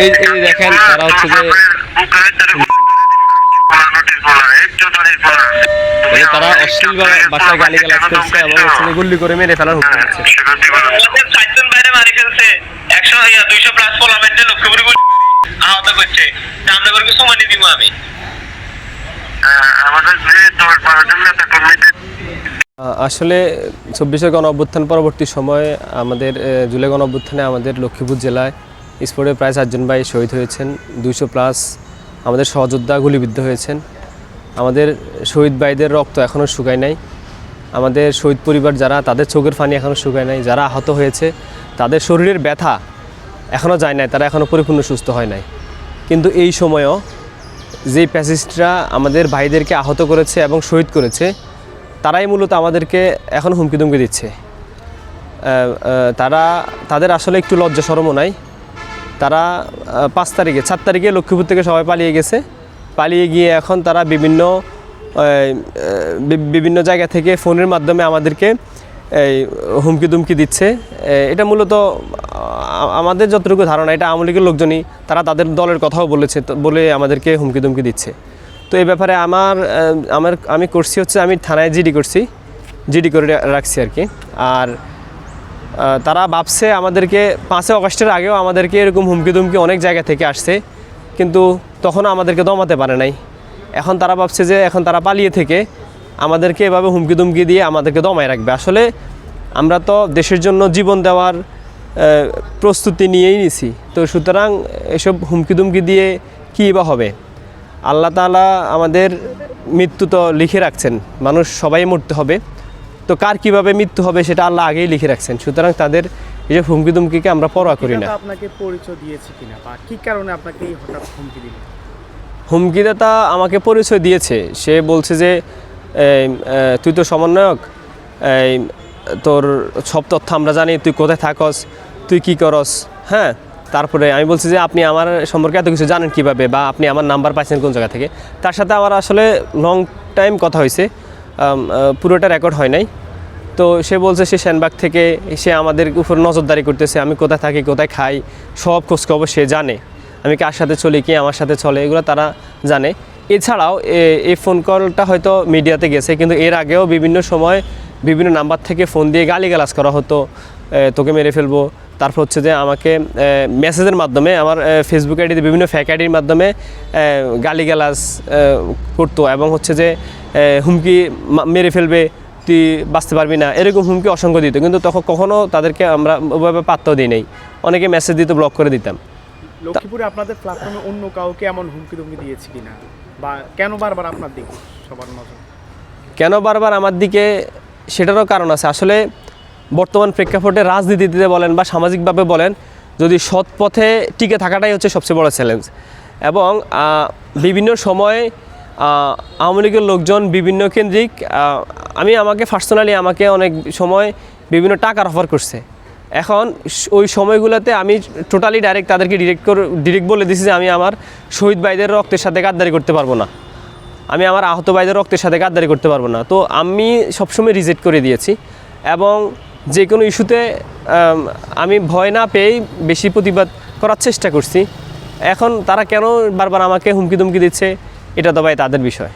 এই এই দেখেন, তারা হচ্ছে যে তারা অশ্লীল গালি গালাজ করছে এবং গুল্লি করে মেরে ফেলার হুকুম আসলে চব্বিশের গণ অভ্যুত্থান পরবর্তী সময়ে আমাদের জুলাই গণ অভ্যুত্থানে আমাদের লক্ষ্মীপুর জেলায় স্পোর্টে প্রায় চারজন ভাই শহীদ হয়েছেন, দুইশো প্লাস আমাদের সহযোদ্ধা গুলিবিদ্ধ হয়েছেন। আমাদের শহীদ ভাইদের রক্ত এখনও শুকায় নাই। আমাদের শহীদ পরিবার যারা, তাদের চোখের ফানি এখনও শুকায় নাই। যারা আহত হয়েছে, তাদের শরীরের ব্যথা এখনও যায় নাই, তারা এখনও পরিপূর্ণ সুস্থ হয় নাই। কিন্তু এই সময়ও যেই প্যাসিস্টরা আমাদের ভাইদেরকে আহত করেছে এবং শহীদ করেছে, তারাই মূলত আমাদেরকে এখন হুমকি দুমকি দিচ্ছে তারা, তাদের আসলে একটু লজ্জা সরমও নাই। তারা পাঁচ তারিখে, সাত তারিখে লক্ষ্মীপুর থেকে সবাই পালিয়ে গেছে। পালিয়ে গিয়ে এখন তারা বিভিন্ন বিভিন্ন জায়গা থেকে ফোনের মাধ্যমে আমাদেরকে এই হুমকি দুমকি দিচ্ছে এটা মূলত আমাদের যতটুকু ধারণা, এটা আওয়ামী লীগের লোকজনই, তারা তাদের দলের কথাও বলেছে বলে আমাদেরকে হুমকি দুমকি দিচ্ছে। তো এই ব্যাপারে আমার আমার, আমি করছি হচ্ছে, আমি থানায় জিডি করছি, জিডি করে রাখছি আর কি। আর তারা ভাবছে আমাদেরকে পাঁচই অগস্টের আগেও আমাদেরকে এরকম হুমকি দুমকি অনেক জায়গা থেকে আসছে, কিন্তু তখনও আমাদেরকে দমাতে পারে নাই। এখন তারা ভাবছে যে এখন তারা পালিয়ে থেকে আমাদেরকে এভাবে হুমকি দুমকি দিয়ে আমাদেরকে দমায় রাখবে। আসলে আমরা তো দেশের জন্য জীবন দেওয়ার প্রস্তুতি নিয়েই নিছি। তো সুতরাং এসব হুমকি দুমকি দিয়ে কী বা হবে? আল্লাহ তাআলা আমাদের মৃত্যু তো লিখে রাখছেন, মানুষ সবাই মরতে হবে। তো কার কীভাবে মৃত্যু হবে সেটা আল্লাহ আগেই লিখে রাখছেন। সুতরাং তাদের এই যে হুমকি দুমকিকে আমরা পরোয়া করি না। আপনাকে পরিচয় দিয়েছে কিনা বা কি কারণে আপনাকে এই হঠাৎ হুমকি দিল? হুমকিদাতা আমাকে পরিচয় দিয়েছে। সে বলছে যে তুই তো সমন্বয়ক তোর সব তথ্য আমরা জানি তুই কোথায় থাকস তুই কি করস হ্যাঁ? তারপরে আমি বলছি যে আপনি আমার সম্পর্কে এত কিছু জানেন কীভাবে বা আপনি আমার নাম্বার পাইছেন কোন জায়গা থেকে? তার সাথে আমার আসলে লং টাইম কথা হয়েছে। পুরোটা রেকর্ড হয় নাই। তো সে বলছে সে সেনবাগ থেকে সে আমাদের উপর নজরদারি করতেছে, আমি কোথায় থাকি, কোথায় খাই, সব খোঁজখবর সে জানে। আমি কার সাথে চলি, কি আমার সাথে চলে, এগুলো তারা জানে। এছাড়াও এই ফোন কলটা হয়তো মিডিয়াতে গেছে, কিন্তু এর আগেও বিভিন্ন সময় বিভিন্ন নাম্বার থেকে ফোন দিয়ে গালিগালাজ করা হতো তোকে মেরে ফেলব তারপর হচ্ছে যে আমাকে মেসেজের মাধ্যমে আমার ফেসবুক আইডিতে বিভিন্ন ফ্যাক আইডির মাধ্যমে গালিগালাজ করতো এবং হচ্ছে যে হুমকি মেরে ফেলবে তুই বাঁচতে পারবি না এরকম হুমকি অসংখ্য দিত। কিন্তু তখন কখনও তাদেরকে আমরা ওভাবে পাত্তাও দিই নাই। অনেকে মেসেজ দিত ব্লক করে দিতাম। লক্ষ্মীপুরে আপনাদের প্ল্যাটফর্মে অন্য কাউকে এমন হুমকি দুমকি দিয়েছে কিনা? বা কেন বারবার আপনার দিকে সবার নজর? কেন বারবার আমার দিকে সেটারও কারণ আছে। আসলে বর্তমান প্রেক্ষাপটে রাজনীতিতে বলেন বা সামাজিকভাবে বলেন, যদি সৎ পথে টিকে থাকাটাই হচ্ছে সবচেয়ে বড় চ্যালেঞ্জ এবং বিভিন্ন সময়ে আওয়ামী লীগের লোকজন বিভিন্ন কেন্দ্রিক আমি আমাকে পার্সোনালি আমাকে অনেক সময় বিভিন্ন টাকার অফার করছে। এখন ওই সময়গুলোতে আমি টোটালি ডাইরেক্ট তাদেরকে ডিরেক্ট করে ডিরেক্ট বলে দিছি যে আমি আমার শহীদ ভাইদের রক্তের সাথে গাদ্দারি করতে পারব না। আমি আমার আহত ভাইদের রক্তের সাথে গাদ্দারি করতে পারব না। তো আমি সবসময় রিজেক্ট করে দিয়েছি। এবং যে কোনো ইস্যুতে, আমি ভয় না পেয়েই বেশি প্রতিবাদ করার চেষ্টা করছি। এখন তারা কেন বারবার আমাকে হুমকি দুমকি দিচ্ছে, এটা তো ভাই তাদের বিষয়।